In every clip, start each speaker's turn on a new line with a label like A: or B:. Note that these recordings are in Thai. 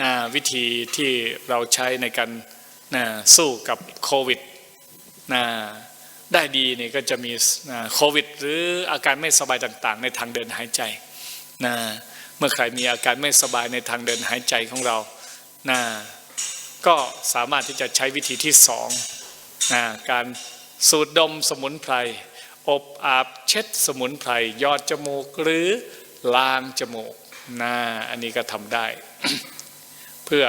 A: นะวิธีที่เราใช้ในการนะสู้กับโควิดได้ดีนี่ก็จะมีโควิด หรืออาการไม่สบายต่างๆ ในทางเดินหายใจนะเมื่อใครมีอาการไม่สบายในทางเดินหายใจของเรานะก็สามารถที่จะใช้วิธีที่สองนะการสูดดมสมุนไพร อบอาบเช็ดสมุนไพรยอดจมูกหรือล้างจมูกนะอันนี้ก็ทำได้ เพื่อ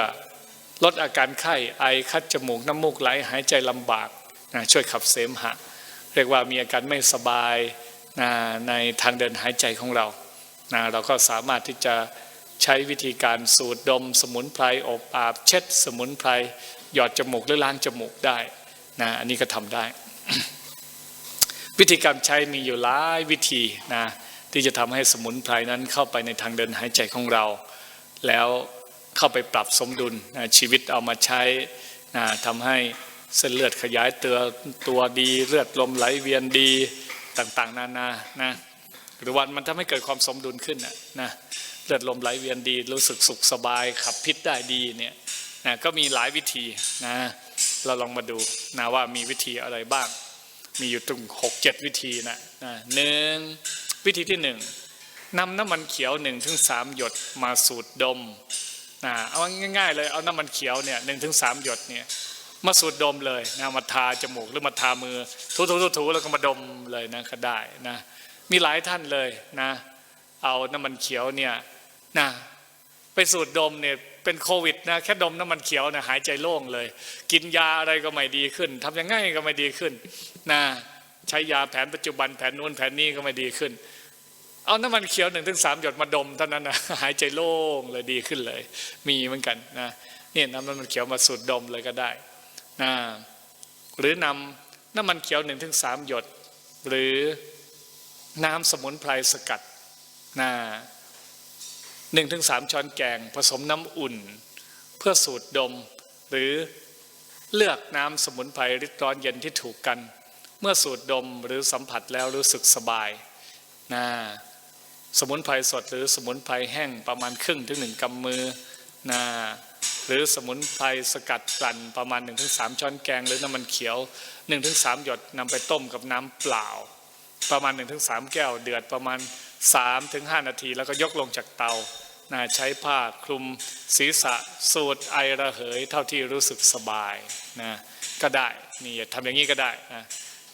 A: ลดอาการไข้ไอคัดจมูกน้ำมูกไหลหายใจลำบากนะช่วยขับเสมหะ เรียกว่ามีอาการไม่สบายนะในทางเดินหายใจของเรานะเราก็สามารถที่จะใช้วิธีการสูดดม สมุนไพรอบอาบเช็ด สมุนไพรหยอดจมูกหรือล้างจมูกได้นะอันนี้ก็ทำได้ วิธีการใช้มีอยู่หลายวิธีนะที่จะทำให้สมุนไพรนั้นเข้าไปในทางเดินหายใจของเรา แล้ว เข้าไปปรับสมดุลชีวิตเอามาใช้ทำให้เส้นเลือดขยายเตัวตัวดีเลือดลมไหลเวียนดีต่างๆ นานานะหรือว่ามันทำให้เกิดความสมดุลขึ้นนะเลือดลมไหลเวียนดีรู้สึกสุขสบายขับพิษได้ดีเนี่ยนะก็มีหลายวิธีนะเราลองมาดูนะว่ามีวิธีอะไรบ้าง มีอยู่ถึงหกเจ็ดวิธีนะนะหนึ่งวิธีที่หนึ่งนำน้ำมันเขียวหนึ่งถึงสามหยดมาสูดดม นะเอาง่ายๆเลยเอาน้ำมันเขียวเนี่ยหนึ่งถึงสามหยดเนี่ยมาสูดดมเลยนะมาทาจมูกหรือมาทามือถูๆๆๆแล้วก็มาดมเลยนะก็ได้นะมีหลายท่านเลยนะ เอาน้ำมันเขียวเนี่ยนะไปสูดดมเนี่ยเป็นโควิดนะแค่ดมน้ำมันเขียวนะหายใจโล่งเลย กินยาอะไรก็ไม่ดีขึ้นทำยังไงก็ไม่ดีขึ้นนะใช้ยาแผนปัจจุบันแผนนู้นแผนนี้ก็ไม่ดีขึ้น เอาน้ำมันเขียวหนึ่งถึงสามหยดมาดมเท่านั้นนะหายใจโล่งเลยดีขึ้นเลย มีเหมือนกันนะเนี่น้ำมันเขียวมาสูดดมเลยก็ได้นะหรือนำน้ำมันเขียวหนึ่งถึงสามหยด หรือน้ำสมุนไพรสกัดนะหนึ่งถึงสามช้อนแกง ผสมน้ำอุ่น เพื่อสูดดม หรือเลือกน้ำสมุนไพรริดร้อนเย็นที่ถูกกัน เมื่อสูดดมหรือสัมผัสแล้วรู้สึกสบายนะ สมุนไพรสดหรือสมุนไพรแห้งประมาณครึ่งถึงหนึ่งกำมือนะหรือสมุนไพรสกัดกลั่นประมาณ 1-3 ช้อนแกง หรือน้ำมันเขียว 1-3 หยดนำไปต้มกับน้ำเปล่า ประมาณ 1-3 แก้วเดือดประมาณ 3-5 นาที แล้วก็ยกลงจากเตานะใช้ผ้าคลุมศีรษะสูดไอระเหย เท่าที่รู้สึกสบายนะก็ได้นี่ทำอย่างนี้ก็ได้นะ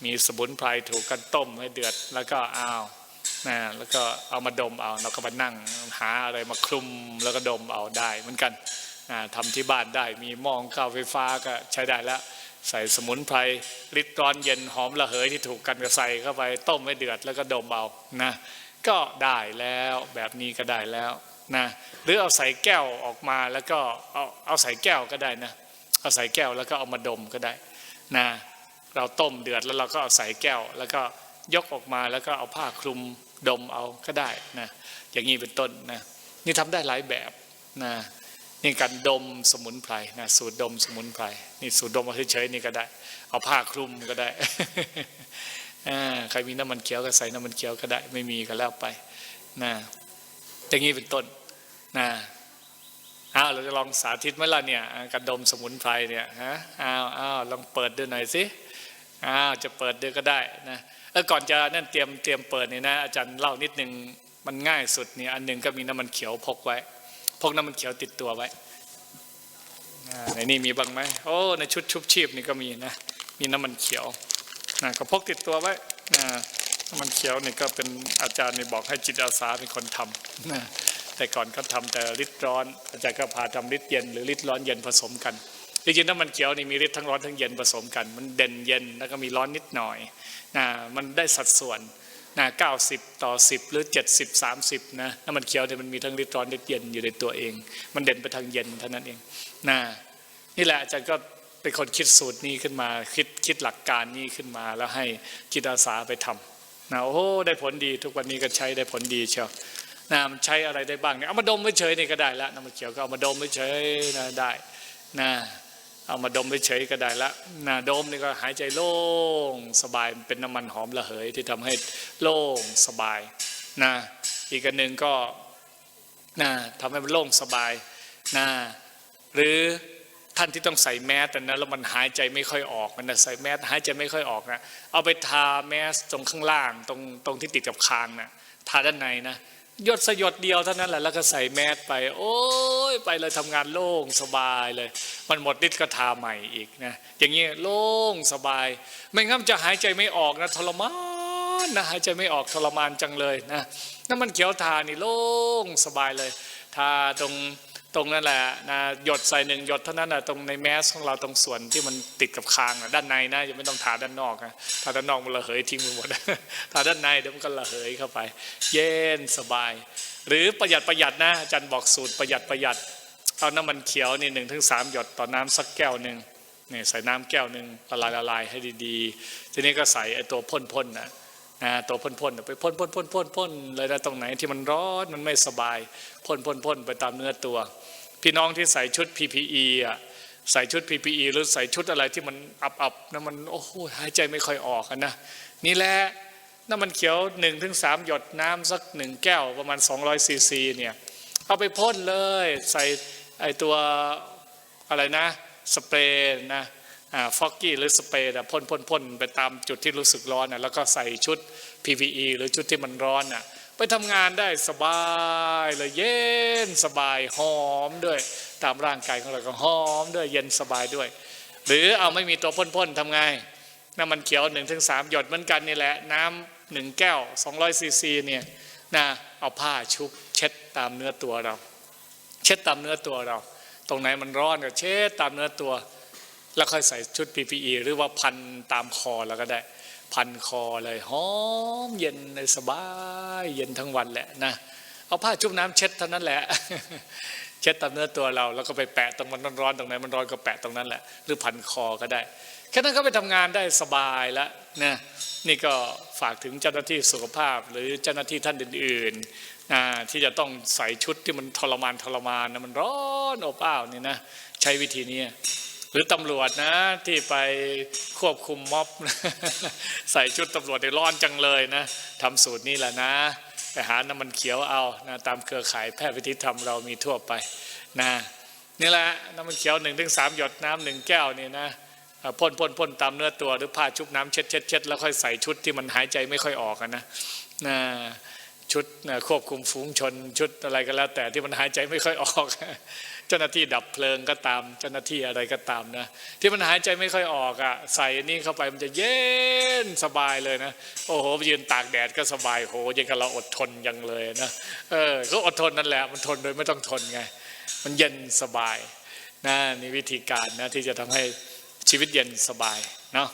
A: มีสมุนไพรถูกกันต้มให้เดือดแล้วก็อ้าว นะแล้วก็เอามาดมเอาเราก็มานั่งหาอะไรมาคลุมแล้วก็ดมเอาได้เหมือนกันนะทำที่บ้านได้มีหม้อหุงข้าวไฟฟ้าก็ใช้ได้แล้ว ใส่สมุนไพรริดร้อนเย็นหอมระเหยที่ถูกกันก็ใส่เข้าไปต้มให้เดือดแล้วก็ดมเอานะก็ได้แล้วแบบนี้ก็ได้แล้วนะหรือเอาใส่แก้วออกมาแล้วก็เอาเอาใส่แก้วก็ได้นะเอาใส่แก้วแล้วก็เอามาดมก็ได้นะเราต้มเดือดแล้วเราก็เอาใส่แก้วแล้วก็ ยกออกมาแล้วก็เอาผ้าคลุมดมเอาก็ได้นะอย่างนี้เป็นต้นนะนี่ทำได้หลายแบบนะนี่การดมสมุนไพรนะสูตรดมสมุนไพรนี่สูตรดมเฉยๆนี่ก็ได้ เอาผ้าคลุมก็ได้ใครมีน้ำมันเขียวก็ใส่น้ำมันเขียวก็ได้ ไม่มีก็แล้วไปนะอย่างนี้เป็นต้นนะอ้าวเราจะลองสาธิตไหมล่ะเนี่ยการดมสมุนไพรเนี่ยฮะอ้าวอ้าวลองเปิดดูหน่อยสิ อ้าวจะเปิดเดูก็ได้นะเออก่อนจะนั่นเตรียมเตรียมเปิดเนี่ยนะอาจารย์เล่านิดนึงมันง่ายสุดเนี่ยอันหนึ่งก็มีน้ำมันเขียวพกไว้ พกน้ำมันเขียวติดตัวไว้ในนี่มีบ้างไหมโอ้ในชุดชุบชีพนี่ก็มีนะมีน้ำมันเขียวนะก็พกติดตัวไว้นะน้ำมันเขียวนี่ก็เป็นอาจารย์นี่บอกให้จิตอาสาเป็นคนทำนะแต่ก่อนเขาทำแต่ฤทธิ์ร้อนอาจารย์ก็พาทำฤทธิ์เย็นหรือฤทธิ์ร้อนเย็นผสมกัน จริงๆน้ำมันเขียวนี่มีฤทธิ์ทั้งร้อนทั้งเย็นผสมกัน มันเด่นเย็นแล้วก็มีร้อนนิดหน่อยนะมันได้สัดส่วนนะ90 ต่อ 10 หรือ 70 30 นะน้ำมันเขียวเนี่ยมันมีทั้งฤทธิ์ร้อนฤทธิ์เย็นอยู่ในตัวเอง มันเด่นไปทางเย็นเท่านั้นเองนะนี่แหละอาจารย์ก็เป็นคนคิดสูตรนี้ขึ้นมาคิดคิดหลักการนี้ขึ้นมาแล้วให้จิตอาสาไปทำนะโอ้ได้ผลดีทุกวันนี้ก็ใช้ได้ผลดีเชียวนะมันใช้อะไรได้บ้างเนี่ยเอามาดมไว้เฉยนี่ก็ได้ละน้ำมันเขียวก็เอามาดมไว้เฉยนะได้นะ เอามาดมไว้เฉยก็ได้ละนะดมนี่ก็หายใจโล่งสบายเป็นน้ำมันหอมระเหยที่ทำให้โล่งสบายนะอีกอันหนึ่งก็นะทำให้มันโล่งสบายนะหรือท่านที่ต้องใส่แมสแต่นั้นแล้วมันหายใจไม่ค่อยออกมันนะใส่แมสหายใจไม่ค่อยออกนะเอาไปทาแมสตรงข้างล่างตรงตรงที่ติดกับคางนะทาด้านในนะ ยดสยดเดียวเท่านั้นแหละแล้วก็ใส่แมสไป โอ้ยไปเลยทำงานโล่งสบายเลย มันหมดนิดก็ทาใหม่อีกนะอย่างเงี้ยโล่งสบาย ไม่งั้นจะหายใจไม่ออกนะทรมานนะหายใจไม่ออกทรมานจังเลยนะน้ำมันเขียวทานี่โล่งสบายเลย ทาตรง ตรงนั่นแหละนะหยดใส่หนึ่งหยดเท่านั้นนะตรงในแมสของเราตรงส่วนที่มันติดกับคางนะด้านในนะยังไม่ต้องทาด้านนอกนะทาด้านนอกมันระเหยทิ้งไปหมดทาด้านในเดี๋ยวมันก็ระเหยเข้าไป เย็นสบาย หรือประหยัดประหยัดนะอาจารย์บอกสูตรประหยัดประหยัดเอาน้ำมันเขียวนี่หนึ่งถึงสามหยดต่อน้ำสักแก้วหนึ่งเนี่ยใส่น้ำแก้วหนึ่งละลายละลายให้ดีๆ ทีนี้ก็ใส่ไอ้ตัวพ่นๆนะนะตัวพ่นๆไปพ่นพ่นพ่นพ่นพ่นเลยนะตรงไหนที่มันร้อนมันไม่สบายพ่นพ่นพ่นไปตามเนื้อตัว พี่น้องที่ใส่ชุด PPE อะใส่ชุด PPE หรือใส่ชุดอะไรที่มันอับๆนะมันโอ้โหหายใจไม่ค่อยออกนะนี่แหละน้ำมันเขียว1นถึงสหยดน้ำสักหนึ่งแก้วประมาณ200ซีซีเนี่ยเอาไปพ่นเลย ใส่ไอตัวอะไรนะสเปรย์นะอ่าฟอกกี้หรือสเปรย์นะพ่นพ่นพ่นไปตามจุดที่รู้สึกร้อนนะแล้วก็ใส่ชุด PPE หรือชุดที่มันร้อนน่ะ ทำงานได้สบายเลยเย็นสบายหอมด้วย ตามร่างกายของเราก็หอมด้วยเย็นสบายด้วย หรือเอาไม่มีตัวพ่นๆทำไงน้ำมันเขียว1นถึงสหยดเหมือนกันนี่แหละ น้ำหนึ่งแก้ว200ซีซีเนี่ยนะเอาผ้าชุบเช็ดตามเนื้อตัวเรา เช็ดตามเนื้อตัวเรา ตรงไหนมันร้อนก็เช็ดตามเนื้อตัว แล้วค่อยใส่ชุด PPE หรือว่าพันตามคอแล้วก็ได้ พันคอเลยหอมเย็นเลยสบาย เย็นทั้งวันแหละนะเอาผ้าชุบน้ำเช็ดเท่านั้นแหละ เช็ดตามเนื้อตัวเรา แล้วก็ไปแปะตรงมันร้อนๆตรงไหนมันร้อนก็แปะตรงนั้นแหละ หรือพันคอก็ได้แค่นั้นก็ไปทำงานได้สบายแล้วนะนี่ก็ฝากถึงเจ้าหน้าที่สุขภาพ หรือเจ้าหน้าที่ท่านอื่นๆนะที่จะต้องใส่ชุดที่มันทรมานทรมานนะมันร้อนอบอ้าวนี่นะใช้วิธีนี้ หรือตำรวจนะที่ไปควบคุมม็อบ ใส่ชุดตำรวจในร้อนจังเลยนะทำสูตรนี้แหละนะไปหาน้ำมันเขียวเอานะตามเครือข่ายแพทย์วิธีธรรมเรามีทั่วไปนะนี่แหละน้ำมันเขียวหนึ่งถึงสามหยดน้ำหนึ่งแก้วนี่นะพ่นพ่นพ่นตามเนื้อตัวหรือผ้าชุบน้ำเช็ดเช็ดเช็ดแล้วค่อยใส่ชุดที่มันหายใจไม่ค่อยออกนะนะ ชุดนะควบคุมฝูงชน ชุดอะไรก็แล้ว แต่ที่มันหายใจไม่ค่อยออก เจ้าหน้าที่ดับเพลิงก็ตาม เจ้าหน้าที่อะไรก็ตามนะ ที่มันหายใจไม่ค่อยออกอะใส่อันนี้เข้าไปมันจะเย็นสบายเลยนะโอ้โหยืนตากแดดก็สบายโหยังกับเราอดทนยังเลยนะเออก็อดทนนั่นแหละมันทนโดยไม่ต้องทนไงมันเย็นสบายนะนี่วิธีการนะที่จะทำให้ชีวิตเย็นสบายเนาะ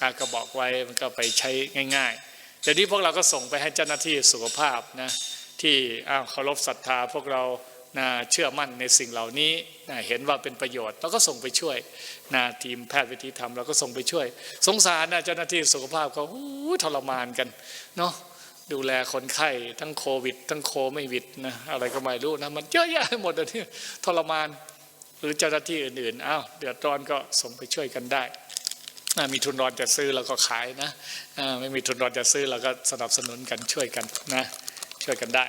A: อะก็บอกไว้มันก็ไปใช้ง่าย ๆ เดี๋ยวนี้พวกเราก็ส่งไปให้เจ้าหน้าที่สุขภาพนะที่อ้าวเคารพศรัทธาพวกเรานะเชื่อมั่นในสิ่งเหล่านี้นะเห็นว่าเป็นประโยชน์เราก็ส่งไปช่วยนะทีมแพทย์วิธีธรรมเราก็ส่งไปช่วย สงสารนะเจ้าหน้าที่สุขภาพเขาทรมานกันเนาะดูแลคนไข้ทั้งโควิด ทั้งโคไม่วิดนะอะไรก็ไม่รู้นะมันเยอะแยะหมดเลยที่ทรมาน หรือเจ้าหน้าที่อื่นๆอ้าวเดือดร้อนก็ส่งไปช่วยกันได้ มีทุนรอนจะซื้อเราก็ขายนะไม่มีทุนรอนจะซื้อเราก็สนับสนุนกันช่วยกันนะช่วยกันได้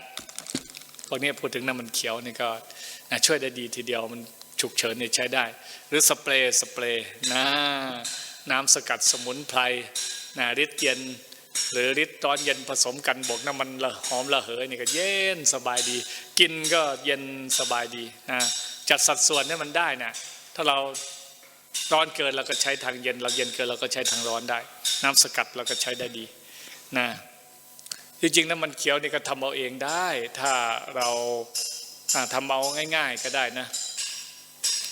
A: พวกนี้พูดถึงน้ำมันเขียวนี่ก็ช่วยได้ดีทีเดียวมันฉุกเฉินเนี่ยใช้ได้ หรือสเปรย์สเปรย์นะน้ำสกัดสมุนไพรนะฤทธิ์เย็นหรือฤทธิ์ร้อนเย็นผสมกันบวกน้ำมันละหอมระเหยนี่ก็เย็นสบายดี กินก็เย็นสบายดีนะจัดสัดส่วนให้มันได้นะถ้าเรา ร้อนเกินเราก็ใช้ทางเย็น เราเย็นเกินเราก็ใช้ทางร้อนได้ น้ำสกัดเราก็ใช้ได้ดีนะจริงๆน้ำมันเขียวนี่ก็ทำเอาเองได้ ถ้าเราทำเอาง่าย ๆก็ได้นะ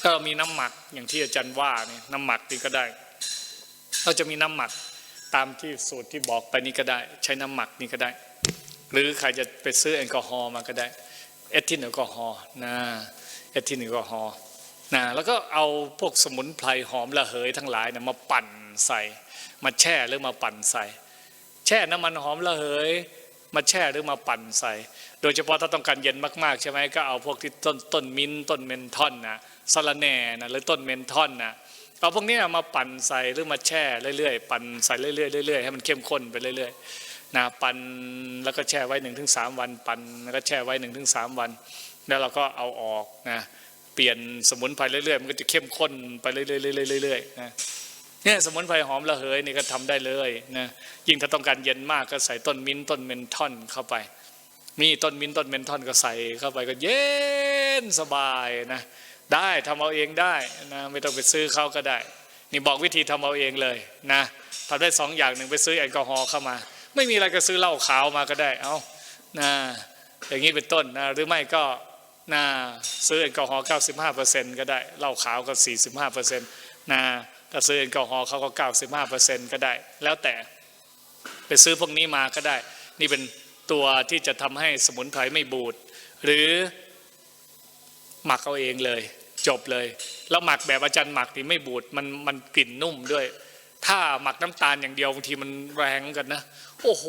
A: ก็มีน้ำหมักอย่างที่อาจารย์ว่านี่น้ำหมักนี่ก็ได้เราจะมีน้ำหมักตามที่สูตรที่บอกไปนี่ก็ได้ ใช้น้ำหมักนี่ก็ได้ หรือใครจะไปซื้อแอลกอฮอล์มาก็ได้เอทิลแอลกอฮอล์นะเอทิลแอลกอฮอล์ นะแล้วก็เอาพวกสมุนไพรหอมระเหยทั้งหลายนะมาปั่นใส่ มาแช่หรือมาปั่นใส่ แช่น้ำมันหอมระเหย มาแช่หรือมาปั่นใส่ โดยเฉพาะถ้าต้องการเย็นมากๆใช่ไหมก็เอาพวกที่ต้นต้นมิ้นต้นเมนทอนนะสะระแหน่นะหรือต้นเมนทอนนะเอาพวกนี้มาปั่นใส่หรือมาแช่เรื่อยๆปั่นใส่เรื่อยๆเรื่อยๆให้มันเข้มข้นไปเรื่อยๆนะปั่นแล้วก็แช่ไว้หนึ่งถึงสามวัน ปั่นแล้วก็แช่ไว้หนึ่งถึงสามวัน แล้วเราก็เอาออกนะ ปปลี่ยนสมุนไพรเรื่อยๆมันก็จะเข้มข้นไปเรื่อยๆเรื่อยๆนะเนี่ยสมุนไพรหอมระเหยนี่ก็ทำได้เลยนะยิ่งถ้าต้องการเย็นมากก็ใส่ต้นมิ้นต้นเมนทอนเข้าไป มีต้นมิ้นต้นเมนทอนก็ใส่เข้าไปก็เย็นสบายนะได้ทำเอาเองได้นะไม่ต้องไปซื้อเขาก็ได้ นี่บอกวิธีทำเอาเองเลยนะทำได้สองอย่างหนึ่งไปซื้อแอลกอฮอล์เข้ามา ไม่มีอะไรก็ซื้อเหล้าขาวมาก็ได้เอานะอย่างนี้เป็นต้นนะหรือไม่ก็ นะซื้อแอลกอฮอล์95%ก็ได้เหล้าขาวก็ 45%นะถ้าซื้อแอลกอฮอล์เขาก็ 95%ก็ได้ แล้วแต่ไปซื้อพวกนี้มาก็ได้ นี่เป็นตัวที่จะทำให้สมุนไพรไม่บูด หรือหมักเอาเองเลย จบเลย แล้วหมักแบบอาจารย์หมักนี่ไม่บูดมันมันกลิ่นนุ่มด้วย ถ้าหมักน้ำตาลอย่างเดียวบางทีมันแรงกันนะ โอ้โห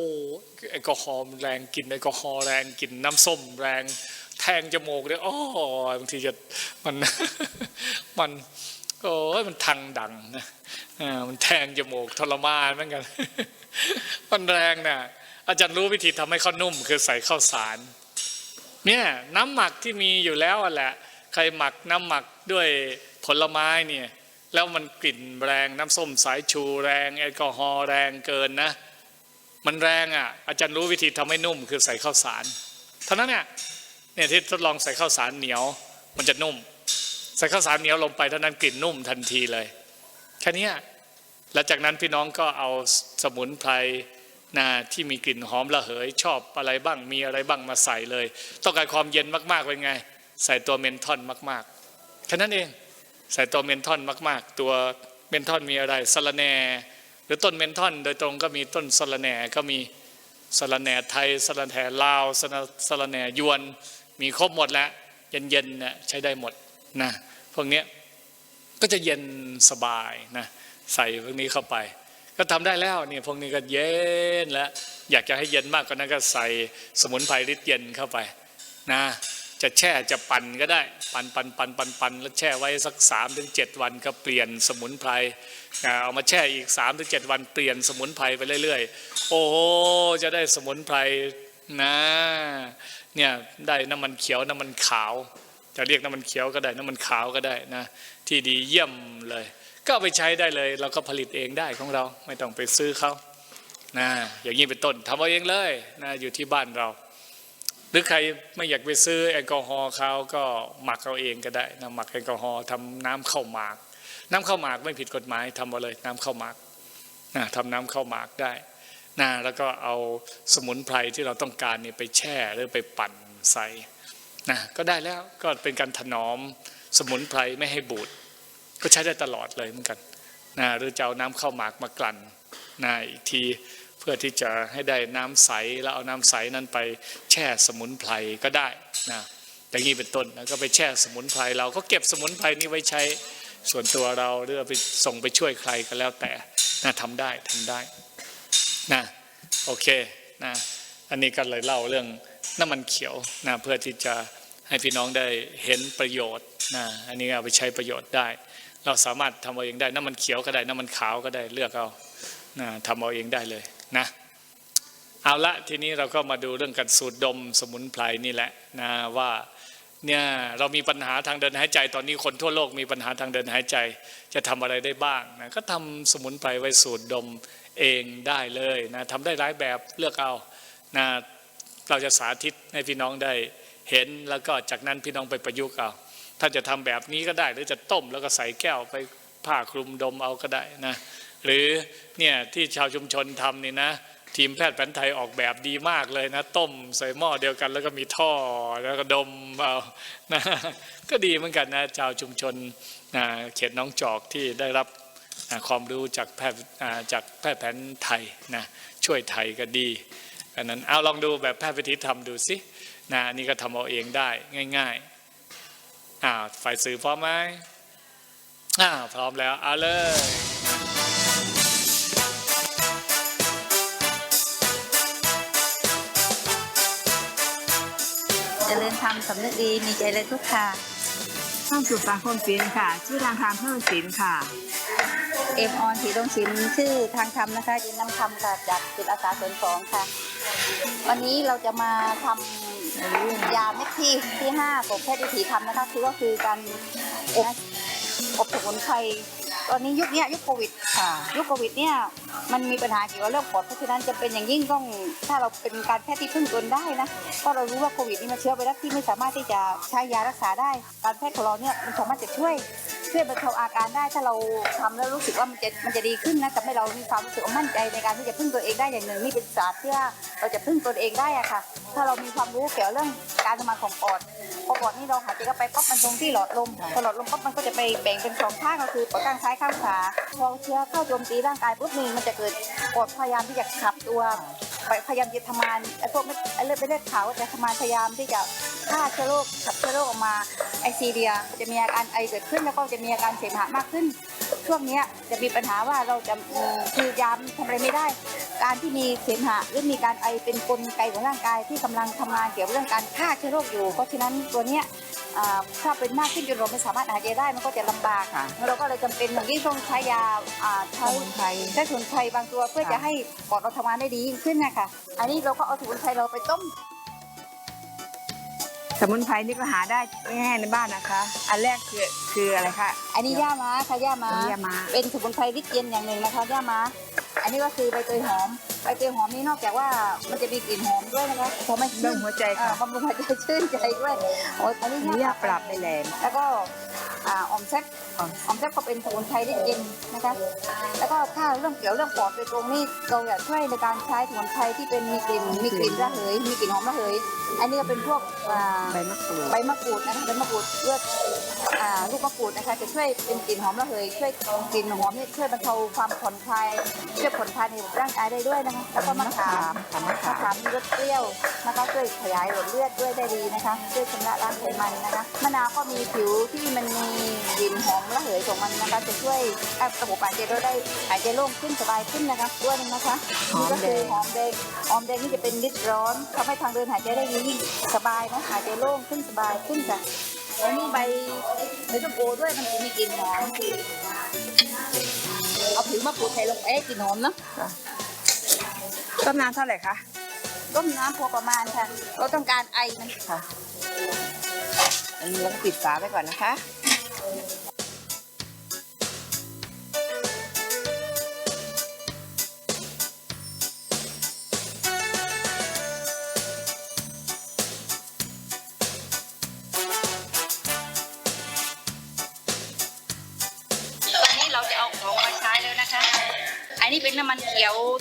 A: แอลกอฮอล์มันแรงกลิ่นแอลกอฮอล์แรงกลิ่นน้ำส้มแรง แทงจมูกเลยอ๋อบางทีจะมันมันโอ้ยมันทังดังนะอ่ามันแทงจมูกทรมานเหมือนกันมันแรงนะอาจารย์รู้วิธีทำให้ข้าวนุ่ม คือใส่ข้าวสาร เนี่ยน้ำหมักที่มีอยู่แล้วแหละ ใครหมักน้ำหมักด้วยผลไม้เนี่ยแล้วมันกลิ่นแรงน้ำส้มสายชูแรงแอลกอฮอล์แรงเกินนะ มันแรงอะ อาจารย์รู้วิธีทำให้นุ่ม คือใส่ข้าวสารเท่านั้นเนี่ย เนี่ยที่ทดลองใส่ข้าวสารเหนียว มันจะนุ่ม ใส่ข้าวสารเหนียวลงไปเท่านั้นกลิ่นนุ่มทันทีเลยแค่นี้แล้วจากนั้นพี่น้องก็เอาสมุนไพรนะที่มีกลิ่นหอมระเหย ชอบอะไรบ้างมีอะไรบ้างมาใส่เลย ต้องการความเย็นมากๆเป็นไง ใส่ตัวเมนทอนมากๆแค่นั้นเองใส่ตัวเมนทอนมาก ๆ ตัวเมนทอนมีอะไรสะระแหน่หรือต้นเมนทอนโดยตรงก็มีต้นสะระแหน่ก็มีสะระแหน่ไทยสะระแหน่ลาวสะระสะระแหน่ยวน มีครบหมดแล้ว เย็นๆเนี่ยใช้ได้หมดนะพวกนี้ก็จะเย็นสบายนะใส่พวกนี้เข้าไป ก็ทำได้แล้วเนี่ยพวกนี้ก็เย็นแล้วอยากจะให้เย็นมากก็นั้นก็ใส่สมุนไพรฤทธิ์เย็นเข้าไปนะจะแช่จะปั่นก็ได้ ปั่นปั่นปั่นปั่นปั่นแล้วแช่ไว้สักสามถึงเจ็ดวันก็เปลี่ยนสมุนไพรเอามาแช่อีก3าถึงเวันเปลี่ยนสมุนไพรไปเรื่อยๆ โอ้จะได้สมุนไพรนะ เนี่ยได้น้ำมันเขียวน้ำมันขาว จะเรียกน้ำมันเขียวก็ได้น้ำมันขาวก็ได้นะที่ดีเยี่ยมเลย ก็ไปใช้ได้เลย เราก็ผลิตเองได้ของเราไม่ต้องไปซื้อเขานะอย่างนี้เป็นต้นทำเอาเองเลยนะอยู่ที่บ้านเรา หรือใครไม่อยากไปซื้อแอลกอฮอล์เขาก็หมักเอาเองก็ได้นะหมักแอลกอฮอล์ทำน้ำข้าวหมาก น้ำข้าวหมากไม่ผิดกฎหมายทำเอาเลยน้ำข้าวหมากนะทำน้ำข้าวหมากได้ นะแล้วก็เอาสมุนไพรที่เราต้องการเนี่ยไปแช่หรือไปปั่นใส่นะก็ได้แล้วก็เป็นการถนอมสมุนไพรไม่ให้บูด ก็ใช้ได้ตลอดเลยเหมือนกันนะหรือจะเอาน้ำข้าวหมากมากลั่นนะอีกทีเพื่อที่จะให้ได้น้ำใสแล้วเอาน้ำใสนั้นไปแช่สมุนไพรก็ได้นะอย่างนี้เป็นต้นแล้วก็ไปแช่สมุนไพรเราก็เก็บสมุนไพรนี้ไว้ใช้ส่วนตัวเราหรือไปส่งไปช่วยใครก็แล้วแต่นะทำได้ทำได้ นะโอเคนะอันนี้ก็เลยเล่าเรื่องน้ำมันเขียวนะเพื่อที่จะให้พี่น้องได้เห็นประโยชน์นะอันนี้เอาไปใช้ประโยชน์ได้ เราสามารถทำเอาเองได้น้ำมันเขียวก็ได้น้ำมันขาวก็ได้เลือกเอานะทำเอาเองได้เลยนะเอาละทีนี้เราก็มาดูเรื่องการสูดดมสมุนไพรนี่แหละนะว่าเนี่ยเรามีปัญหาทางเดินหายใจ ตอนนี้คนทั่วโลกมีปัญหาทางเดินหายใจ จะทำอะไรได้บ้างนะก็ทำสมุนไพรไว้สูดดม เองได้เลยนะทำได้หลายแบบเลือกเอานะเราจะสาธิตให้พี่น้องได้เห็นแล้วก็จากนั้นพี่น้องไปประยุกต์เอาถ้าจะทำแบบนี้ก็ได้ หรือจะต้มแล้วก็ใส่แก้วไปผ้าคลุมดมเอาก็ได้นะหรือเนี่ยที่ชาวชุมชนทำนี่นะทีมแพทย์แผนไทยออกแบบดีมากเลยนะ ต้มใส่หม้อเดียวกันแล้วก็มีท่อแล้วก็ดมเอานะก็ดีเหมือนกันนะชาวชุมชนนะเขตน้องจอกที่ได้รับ ความรู้จากแพทย์อ่าจากแพทย์แผนไทยนะช่วยไทยก็ดีอันนั้นเอาลองดูแบบแพทย์วิธีทำดูสินะอันนี่ก็ทำเอาเองได้ง่ายๆอ่าฝ่ายสื่อพร้อมไหมอ่าพร้อมแล้วเอาเลย
B: เจริญธรรมสำนึกดีมีใจเลยทุกค่ะ
C: เข้าสู่สังคมศิลป์ค่ะ ชื่อทางทางเพิ่มศิลป์ค่ะ
B: เอ็มออนสีดงศิลป์ชื่อทางธรรมนะคะยินน้ำธรรมค่ะจากจิตอาสาสวนสองค่ะ วันนี้เราจะมาทำยาเม็ดที่ที่ห้าของแพทย์วิถีทำนะคะ คือก็คือการอบอบสมุนไพรตอนนี้ยุคเนี้ยยุคโควิด
C: ค่ะ
B: ยุคโควิดเนี่ยมันมีปัญหาเกี่ยวกับเรื่องปอดเพราะฉะนั้นจะเป็นอย่างยิ่งต้องถ้าเราเป็นการแพทย์ที่พึ่งตนได้นะเพราะเรารู้ว่าโควิดนี่มันเชื้อไวรัสที่ไม่สามารถที่จะใช้ยารักษาได้ การแพทย์ของเราเนี่ยมันสามารถจะช่วยช่วยบรรเทาอาการได้ถ้าเราทำแล้วรู้สึกว่ามันจะมันจะดีขึ้นนะทำให้เรามีความรู้สึกว่ามั่นใจในการที่จะพึ่งตัวเองได้อย่างหนึ่งนี่เป็นศาสตร์ที่ว่าเราจะพึ่งตนเองได้อะค่ะ ถ้าเรามีความรู้เกี่ยวกับเรื่องการทำงานของปอดพอปอดนี่เราหายใจเข้าไปปั๊บมันตรงที่หลอดลมพอหลอดลมปั๊บมันก็จะไปแบ่งเป็นสองข้างก็คือปอดข้างซ้ายข้างขวาพอเชื้อเข้าโจมตีร่างกายปุ๊บนี่มันจะเกิดปอดพยายามที่จะขับตัว พยายามจะทำงานไอ้พวกเม็ดไอ้เลือดเม็ดเลือดขาวจะทำงานพยายามที่จะฆ่าเชื้อโรคขับเชื้อโรคออกมาไอซีเดียจะมีอาการไอเกิดขึ้นแล้วก็จะมีอาการเสมหะมากขึ้น ช่วงนี้จะมีปัญหาว่าเราจะคือยามทำอะไรไม่ได้ การที่มีเสมหะหรือมีการไอเป็นกลไกของร่างกายที่กำลังทำงานเกี่ยวกับเรื่องการฆ่าเชื้อโรคอยู่ เพราะฉะนั้นตัวเนี้ย อ่าถ้าเป็นมากขึ้นจนเราไม่สามารถหายใจได้มันก็จะลำบาก
C: ค่ะ
B: แล้วเราก็เลยจำเป็นอย่างยิ่งต้องใช้ยาอ่า
C: ส
B: ใช้
C: มุนไพร
B: ใช้สมุนไพรบางตัวเพื่อ
C: ค่ะ
B: จะให้ปอดเราทำงานได้ดียิ่งขึ้นนะคะอันนี้เราก็เอาสมุนไพรเราไปต้ม
C: สมุนไพรนี่ก็หาได้ง่ายๆในบ้านนะคะ อันแรกคือคืออะไรคะ
B: อันนี้ย่าม้าค่ะย่าม้า
C: อันนี้ย่าม้า
B: เป็นสมุนไพรริดเย็นอย่างหนึ่งนะคะย่าม้าอันนี้ก็คือใบเตยหอม ใบเตยหอมนี่นอกจากว่ามันจะมีกลิ่นหอมด้วยนะคะทำให้
C: เรื่องหัวใจ
B: อ่า
C: ค่ะ
B: บำรุงหัวใจชื่นใจด้วยโอ้ยอันนี้
C: อันนี้ยาปรับในแหลม
B: แล้วก็อ่าออมแซ่บออมแซ่บก็เป็นสมุนไพรริดเย็นนะคะ แล้วก็ถ้าเรื่องเกี่ยวเรื่องปอดโดยตรงนี้เราอยากช่วยในการใช้สมุนไพรที่เป็นมีกลิ่นมีกลิ่นระเหยมีกลิ่นหอมระเหย อันนี้ก็เป็นพวกอ่า
C: ใบมะกรูด
B: ใบมะกรูดนะคะใบมะกรูดเลือดอ่าลูกมะกรูดนะคะจะช่วยเป็นกลิ่นหอมระเหยช่วยกลิ่นหอมนี่ช่วยบรรเทาความผ่อนคลายช่วยผ่อนคลายในร่างกายได้ด้วยนะคะแล้วก็มะขาม
C: ค่ะมะ
B: มะ
C: ขาม
B: ขามมีรสเปรี้ยวนะคะช่วยขยายหลอดเลือดด้วยได้ดีนะคะช่วยชำระล้างไขมันนะคะมะนาวก็มีผิวที่มันมีกลิ่นหอมระเหยของมันนะคะ จะช่วยให้ระบบหายใจเราได้หายใจโล่งขึ้นสบายขึ้นนะคะด้วยนึงนะคะ
C: หอม
B: นี่ก็
C: แด
B: คืองหอมแดงหอมแดงนี่จะเป็นฤทธิ์ร้อนทำให้ทางเดินหายใจได้ดียิ่งสบายนะหายใจโล่งขึ้นสบายขึ้นจ้ะแล้วนี่ใบใบส้มโอด้วยมันจะมีกลิ่นหอมเอาผิวมะกรูดใส่ลงไปให้กลิ่นหอมเนาะ
C: ต้มน้ำเท่าไหร่คะ
B: ต้มน้ำพอประมาณค่ะ เราต้องการไอมัน
C: ค่ะ อันนี้เราก็ปิดฝาไว้ก่อนนะคะ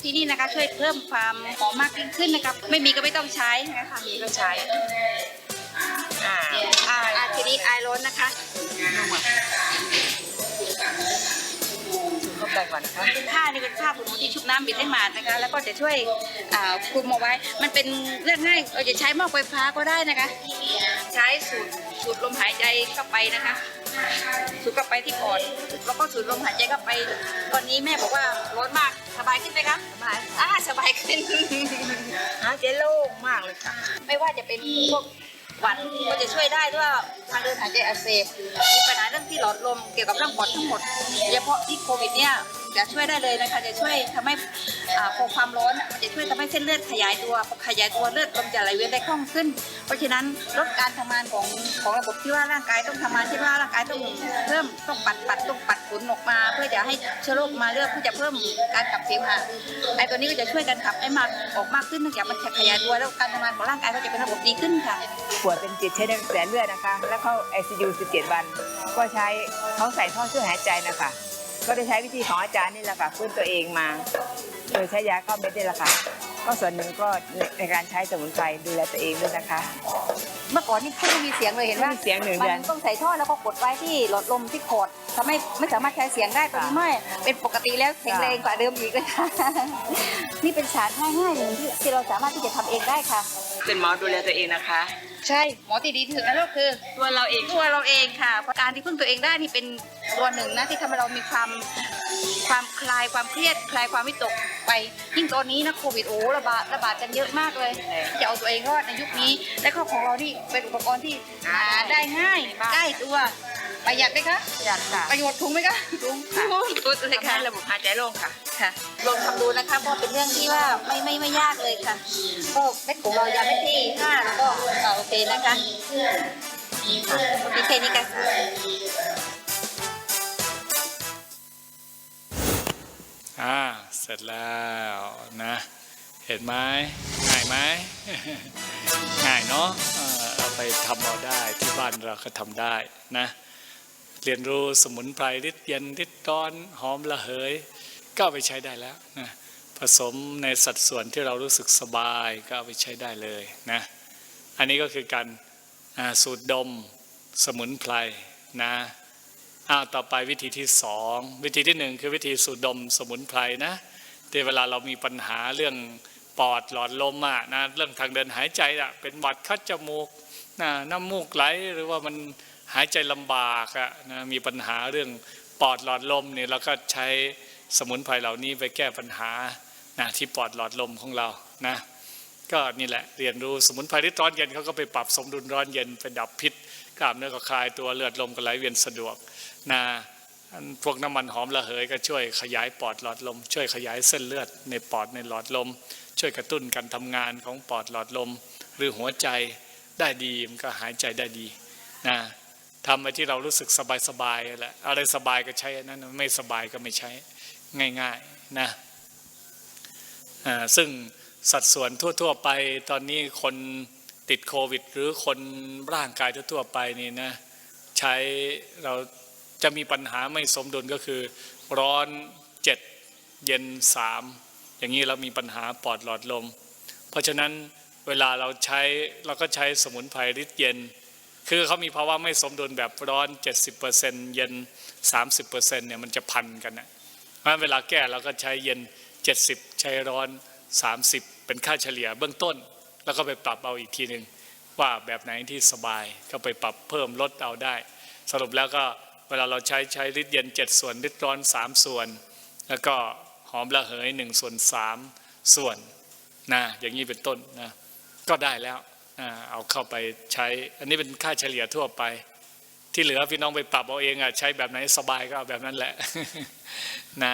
B: ที่นี่นะคะ ช่วยเพิ่มความหอมมากยิ่งขึ้นนะครับไม่มีก็ไม่ต้องใช้นะคะ
C: มีก็ใช้อ่า
B: อ่าอ่าทีนี้ไอร้อนนะคะ
C: เข้าไปก่อนนะคะ
B: ผ้านี่เป็นผ้าขนหนูที่ชุบน้ำบิดได้หมาดนะคะ แล้วก็จะช่วยอ่าคลุมเอาไว้ มันเป็นเรื่องง่ายเราจะใช้หม้อไฟฟ้าก็ได้นะคะ ใช้สูดสูดลมหายใจเข้าไปนะคะ สูดเข้าไปที่ปอดแล้วก็สูดลมหายใจเข้าไป ตอนนี้แม่บอกว่าร้อนมากสบายขึ้นไหมคะสบายอ่าสบายขึ้น
C: หายใจโล่งมากเลยค่ะ
B: ไม่ว่าจะเป็นพวก หวัดก็จะช่วยได้ด้วยทางเดินหายใจอักเสบมีปัญหาเรื่องที่หลอดลมเกี่ยวกับเรื่องปอดทั้งหมดเฉพาะที่โควิดเนี่ยจะช่วยได้เลยนะคะจะช่วยทำให้อ่าพอความร้อนมันจะช่วยทำให้เส้นเลือดขยายตัวขยายตัวเลือดลมจะไหลเวียนได้คล่องขึ้น เพราะฉะนั้นลดการทำงานของของระบบที่ว่าร่างกายต้องทำงานที่ว่าร่างกายต้องเพิ่มต้องปัดปัดต้องปัดฝุ่นออกมา เพื่อจะให้เชื้อโรคมาเลือดเพื่อจะเพิ่มการขับเสมหะไอตัวนี้ก็จะช่วยกันขับให้มากออกมากขึ้นเนื่องจากมันขยายตัวแล้วการทำงานของร่างกายก็จะเป็นระบบดีขึ้นค่ะ
C: ป่วยเป็นจิตใช้ในกระแสเลือดนะคะ แล้วเข้า ICU 17 วัน ก็ใช้เขาใส่ท่อช่วยหายใจนะคะ ก็ได้ใช้วิธีของอาจารย์นี่แหละค่ะฟื้นตัวเองมา โดยใช้ยาเข้าเม็ดนี่แหละค่ะ ก็ส่วนหนึ่งก็ในการใช้สมุนไพรดูแลตัวเองด้วยนะคะ
B: เมื่อก่อนนี่พูดไม่มีเสียงเลยเห็นว่า
C: ไม่มีเสียงหนึ่ง
B: มั
C: เดือน
B: นต้องใส่ท่อแล้วก็กดไว้ที่หลอดลมที่คอร์ดทำให้ไม่สามารถใช้เสียงได้ตอนนี้ไม่เป็นปกติแล้วแข็งแรงกว่าเดิมอีกเลยค่ะ นี่เป็นศาสตร์ง่ายๆหนึ่งที่ที่เราสามารถที่จะทำเองได้ค่ะ
C: เป็นหมอดูแลตัวเองนะคะ
B: ใช่หมอที่ดีที่สุดในโลกคือ
C: ตัวเราเอง
B: ตัวเราเองค่ะเพราะการที่พึ่งตัวเองได้นี่เป็นตัวหนึ่งนะที่ทำให้เรามีความความคลายความเครียดคลายความวิตกไปยิ่งตอนนี้นะโควิดโอ้ระบาดระบาดกันเยอะมากเลยจะเอาตัวเองรอดในยุคนี้ และข้อของเรานี่เป็นอุปกรณ์ที่หาได้ง่ายใกล้ตัวประหยัดไหมคะ
C: จัดค่ะ
B: ประโยชน์ถุงไหมคะถุงถุงถุงเลย
C: ทำ
B: ค่ะ
C: ให้ระบบหายใจโล่งค่ะ
B: ค่ะลองทำดูนะคะเพราะเป็นเรื่องที่ว่าไม่ไม่ไม่ยากเลยค่ะก็เม็ดของเรายาเม็ดที่ห้าแล้วก็โอเคนะคะค่ะโอเคแค่นี้กัน
A: อ่าเสร็จแล้วนะเห็นไหมง่ายไหมง่ายเนาะเอาไปทำเอาได้ที่บ้านเราก็ทำได้นะเรียนรู้สมุนไพรริดเย็นริดร้อนหอมระเหย ก็เอาไปใช้ได้แล้วนะผสมในสัดส่วนที่เรารู้สึกสบายก็เอาไปใช้ได้เลยนะอันนี้ก็คือการสูดดมสมุนไพรนะอ้าวต่อไปวิธีที่สองวิธีที่หนึ่งคือวิธีสูดดมสมุนไพรนะที่เวลาเรามีปัญหาเรื่องปอดหลอดลมอะนะเรื่องทางเดินหายใจอะเป็นหวัดคัดจมูกนะน้ำมูกไหลหรือว่ามันหายใจลำบากอะนะมีปัญหาเรื่องปอดหลอดลมเนี่ยเราก็ใช้ สมุนไพรเหล่านี้ไปแก้ปัญหานะที่ปอดหลอดลมของเรานะก็นี่แหละเรียนรู้สมุนไพรที่ร้อนเย็นเขาก็ไปปรับสมดุลร้อนเย็นไปดับพิษกล้ามเนื้อก็คลายตัวเลือดลมก็ไหลเวียนสะดวกนะพวกน้ำมันหอมระเหยก็ช่วยขยายปอดหลอดลม ช่วยขยายเส้นเลือดในปอดในหลอดลม ช่วยกระตุ้นการทำงานของปอดหลอดลม หรือหัวใจได้ดีมันก็หายใจได้ดีนะทำไปที่เรารู้สึกสบายๆแหละอะไรสบายก็ใช้อนนั้นไม่สบายก็ไม่ใช้ ง่ายๆนะซึ่งสัดส่วนทั่วๆไปตอนนี้คนติดโควิด หรือคนร่างกายทั่วๆไปนี่นะใช้เราจะมีปัญหาไม่สมดุลก็คือ ร้อนเจ็ดเย็นสามอย่างนี้เรามีปัญหาปอดหลอดลม เพราะฉะนั้นเวลาเราใช้เราก็ใช้สมุนไพรฤทธิ์เย็น คือเขามีภาวะไม่สมดุลแบบร้อน 70%เย็น 30%เนี่ยมันจะพันกันนะ เพราะเวลาแก้เราก็ใช้เย็น 70 ใช้ร้อน 30 เป็นค่าเฉลี่ยเบื้องต้น แล้วก็ไปปรับเอาอีกทีหนึ่งว่าแบบไหนที่สบายก็ไปปรับเพิ่มลดเอาได้ สรุปแล้วก็เวลาเราใช้ใช้ฤทธิ์เย็น 7 ส่วนฤทธิ์ร้อน 3 ส่วน แล้วก็หอมระเหย1ส่วน3ส่วนนะอย่างนี้เป็นต้นนะก็ได้แล้วเอาเข้าไปใช้อันนี้เป็นค่าเฉลี่ยทั่วไป ที่เหลือพี่น้องไปปรับเอาเองอะใช้แบบไหนสบายก็เอาแบบนั้นแหละนะ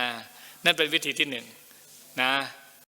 A: นั่นเป็นวิธีที่หนึ่งนะ